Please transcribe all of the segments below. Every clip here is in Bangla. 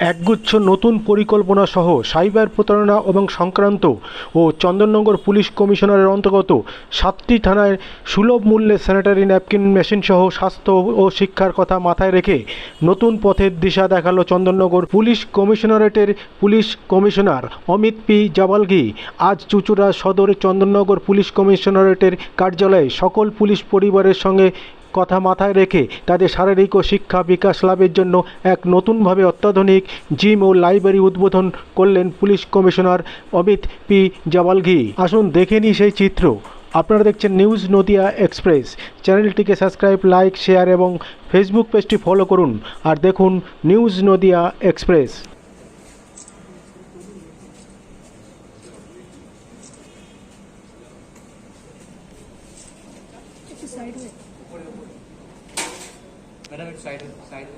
একগুচ্ছ নতুন পরিকল্পনা সহ সাইবার প্রতারণা এবং সংক্রান্ত ও চন্দননগর পুলিশ কমিশনারের অন্তর্গত সাতটি থানায় সুলভ মূল্যে স্যানিটারি ন্যাপকিন মেশিন সহ স্বাস্থ্য ও শিক্ষার কথা মাথায় রেখে নতুন পথের দিশা দেখাল Chandannagar police কমিশনারেটের police commissioner Amit P Jabalgi আজ চুচুড়া সদর চন্দননগর পুলিশ কমিশনারেটের কার্যালয়ে সকল পুলিশ পরিবারের সঙ্গে কথা মাথায় রেখে তাদের শারীরিক ও শিক্ষা বিকাশ লাভের জন্য এক নতুনভাবে অত্যাধুনিক জিম ও লাইব্রেরি উদ্বোধন করলেন police commissioner Amit P. Jabalgi. আসুন দেখে নিই সেই চিত্র। আপনারা দেখছেন নিউজ নদিয়া এক্সপ্রেস। চ্যানেলটিকে সাবস্ক্রাইব, লাইক, শেয়ার এবং ফেসবুক পেজটি ফলো করুন। আর দেখুন নিউজ নদিয়া এক্সপ্রেস। मैडम एक साइड साइड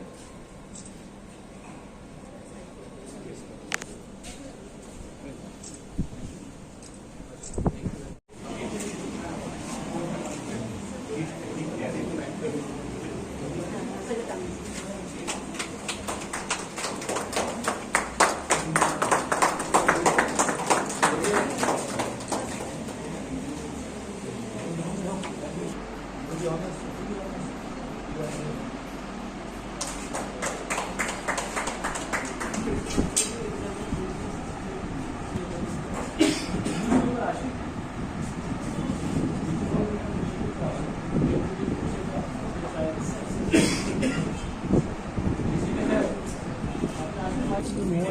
没有。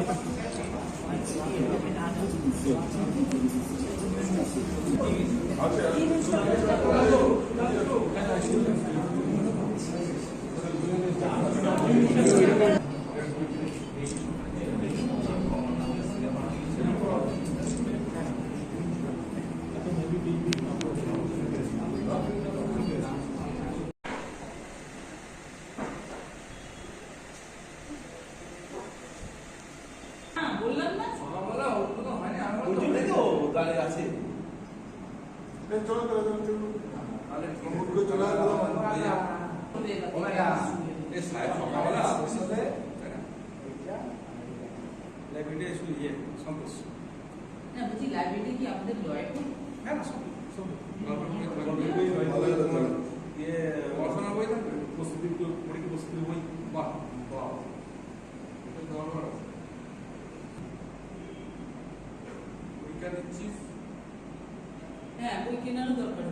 একটু সাইড হয়ে না আমাদের লয় হ্যাঁ বই কেনারও দরকার।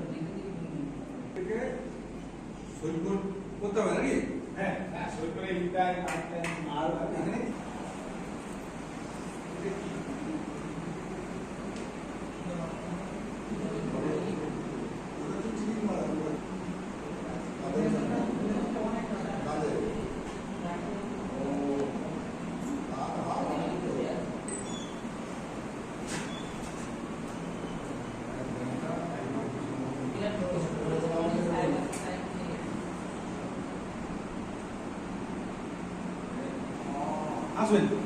对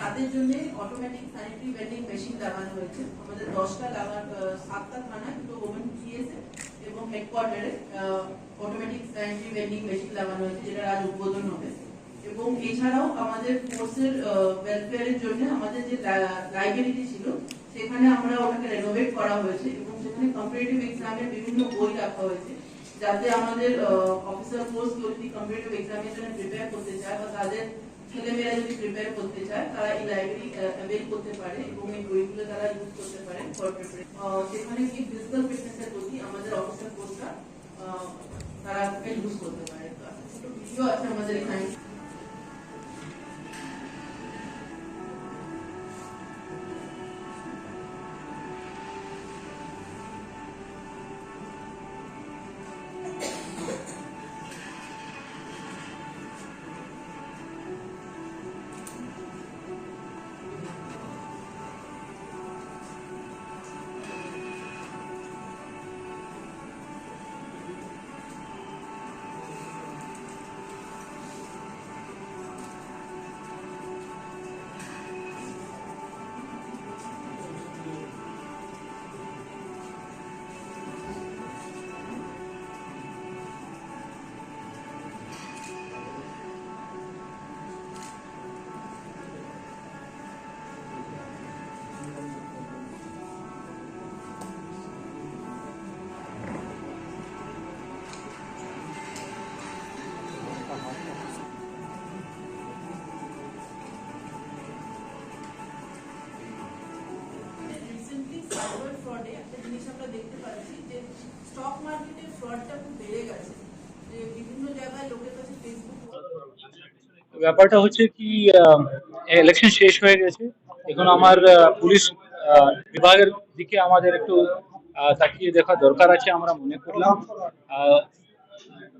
তাদের জন্য অটোমেটিক স্যানিটারি ভেন্ডিং মেশিন লাগানো হয়েছে। আমাদের দশটা লাগান সাতটা থানায় দুটো ওমেন সিএসএ এবং হেডকোয়ার্টারে অটোমেটিক স্যানিটারি ভেন্ডিং মেশিন লাগানো হয়েছে, যেটা আজ উদ্বোধন হবে। এবং এছাড়াও আমাদের ফোর্সের ওয়েলফেয়ারের জন্য আমাদের যে লাইব্রেরিটি ছিল, সেখানে আমরা ওটাকে রেনোভেট করা হয়েছে এবং সেখানে কম্পিটিটিভ এক্সামের বিভিন্ন বই রাখা হয়েছে, যাতে আমাদের অফিসার ফোর্স যদি কম্পিটিটিভ এক্সামের জন্য প্রিপেয়ার করতে চায় বা তাদের ছেলেমেয়েরা যদি প্রিপেয়ার করতে চায়, তারা এই লাইব্রেরি অ্যাভেল করতে পারে এবং এই বইগুলো তারা ইউজ করতে পারে সেখানে কি ফিজিক্যাল ফিটনেসের প্রতি আমাদের অফিসার কোর্সটা তারা ইউজ করতে পারে। ভিডিও আছে আমাদের এখানে। ব্যাপারটা হচ্ছে কি ইলেকশন শেষ হয়ে গেছে। এখন আমার পুলিশ বিভাগের দিকে আমাদের একটু তাকিয়ে দেখা দরকার আছে আমরা মনে করলাম।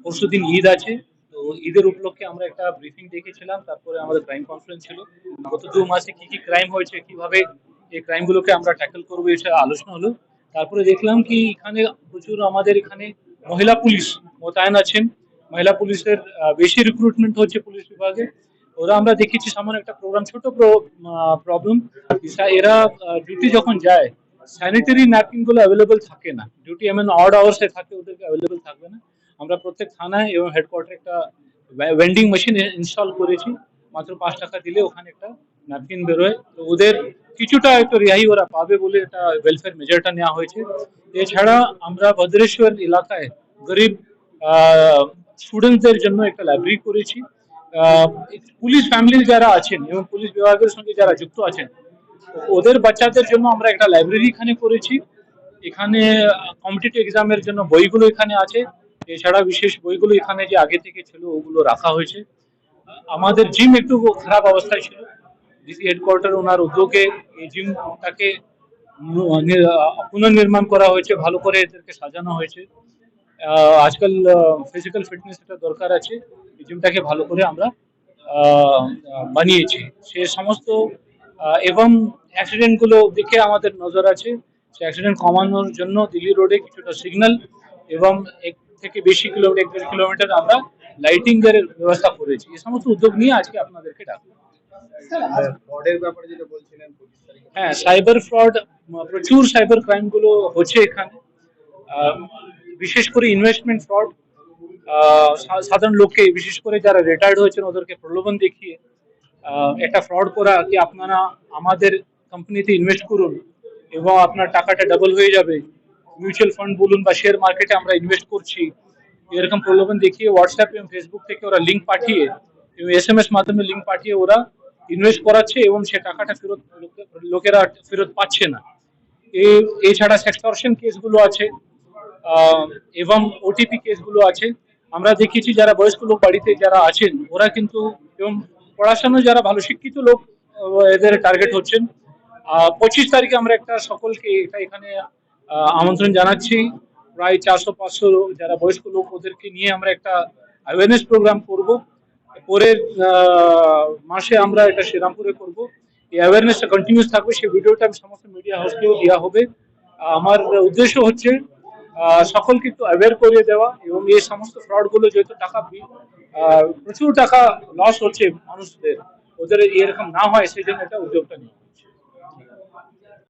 পরশু দিন ঈদ আছে, তো ঈদের উপলক্ষে আমরা একটা ব্রিফিং দেখেছিলাম, তারপরে আমাদের ক্রাইম কনফারেন্স ছিল। গত দু মাসে কি কি ক্রাইম হয়েছে, কীভাবে এই ক্রাইমগুলোকে আমরা ট্যাকল করব, এটা আলোচনা হলো। তারপরে দেখলাম কি এখানে প্রচুর আমাদের এখানে মহিলা পুলিশ মোতায়েন আছেন। মহিলা পুলিশের বেশি রিক্রুটমেন্ট হচ্ছে পুলিশ বিভাগে। ওরা আমরা দেখেছি সামান্য একটা প্রোগ্রাম ছোট প্রবলেম এরা ডিউটি যখন যায় স্যানিটারি ন্যাপকিনগুলো অ্যাভেলেবল থাকে না। ডিউটি এমন অড আওয়ার্সে থাকে, ওদেরকে অ্যাভেলেবল থাকবে না। আমরা প্রত্যেক থানায় এবং হেডকোয়ার্টারে একটা ভেন্ডিং মেশিন ইনস্টল করেছি। মাত্র পাঁচ টাকা দিলে ওখানে একটা ন্যাপকিন বেরোয়। তো ওদের কিছুটা একটু রেহাই ওরা পাবে বলে একটা ওয়েলফেয়ার মেজারটা নেওয়া হয়েছে। এছাড়া আমরা ভদ্রেশ্বর এলাকায় গরিব স্টুডেন্টদের জন্য একটা লাইব্রেরি করেছি। পুলিশ ফ্যামিলি যারা আছেন এবং পুলিশ বিভাগের সঙ্গে যারা যুক্ত আছেন, ওদের বাচ্চাদের জন্য আমরা একটা লাইব্রেরি এখানে করেছি। এখানে কম্পিটিটিভ এক্সামের জন্য বইগুলো এখানে আছে। এছাড়া বিশেষ বইগুলো এখানে যে আগে থেকে ছিল, ওগুলো রাখা হয়েছে। আমাদের জিম একটু খারাপ অবস্থায় ছিল। ডিসি হেডকোয়ার্টার ওনার উদ্যোগে এই জিমটাকে পুনর্নির্মাণ করা হয়েছে। ভালো করে এদেরকে সাজানো হয়েছে। আজকাল ফিজিক্যাল ফিটনেস এটা দরকার আছে। জিমটাকে ভালো করে আমরা বানিয়েছি। সে সমস্ত এবং অ্যাক্সিডেন্টগুলো দিকে আমাদের নজর আছে। সে অ্যাক্সিডেন্ট কমানোর জন্য দিল্লি রোডে কিছুটা সিগন্যাল এবং এক থেকে বেশি কিলোমিটার এক দেড় কিলোমিটার আমরা লাইটিং এর ব্যবস্থা করেছি। এই সমস্ত উদ্যোগ নিয়ে আজকে আপনাদেরকে ডাকবো। হ্যাঁ। সাইবার ফ্রড প্রচুর সাইবার ক্রাইমগুলো হচ্ছে এখানে। বিশেষ করে ইনভেস্টমেন্ট ফ্রড সাধারণ লোককে, বিশেষ করে যারা রিটায়ার্ড হয়েছেন, ওদেরকে প্রলোভন দেখিয়ে একটা ফ্রড করা কি আপনারা আমাদের কোম্পানিতে ইনভেস্ট করুন এবং আপনার টাকাটা ডাবল হয়ে যাবে। মিউচুয়াল ফান্ড বলুন বা শেয়ার মার্কেটে আমরা ইনভেস্ট করছি। এরকম প্রলোভন দেখিয়ে হোয়াটসঅ্যাপ এবং ফেসবুক থেকে ওরা লিঙ্ক পাঠিয়ে এবং এস এম এস মাধ্যমে লিঙ্ক পাঠিয়ে ওরা ইনভেস্ট করাচ্ছে এবং সে টাকাটা ফেরত লোকেরা ফেরত পাচ্ছে না। এছাড়া সেক্সটরশন কেসগুলো আছে। এবং ওটিপি কেসগুলো আছে। আমরা দেখেছি যারা বয়স্ক লোক বাড়িতে যারা আছেন, ওরা কিন্তু এবং পড়াশোনা যারা ভালো শিক্ষিত লোক এদের টার্গেট হচ্ছেন। পঁচিশ তারিখে আমরা একটা সকলকে এটা এখানে আমন্ত্রণ জানাচ্ছি। প্রায় চারশো, পাঁচশো যারা বয়স্ক লোক ওদেরকে নিয়ে আমরা একটা অ্যাওয়ারনেস প্রোগ্রাম করব। পরের মাসে আমরা এটা শ্রীরামপুরে করব। এই অ্যাওয়ারনেসটা কন্টিনিউস থাকবে। সেই ভিডিওটা আমি সমস্ত মিডিয়া হাউসকেও দেওয়া হবে। আমার উদ্দেশ্য হচ্ছে সকলকে একটু অ্যাওয়ার করে দেওয়া এবং এই সমস্ত ফ্রডগুলো যেহেতু টাকা প্রচুর টাকা লস হচ্ছে মানুষদের, ওদের এরকম না হয় সেই জন্য এটা উদ্যোগটা নিই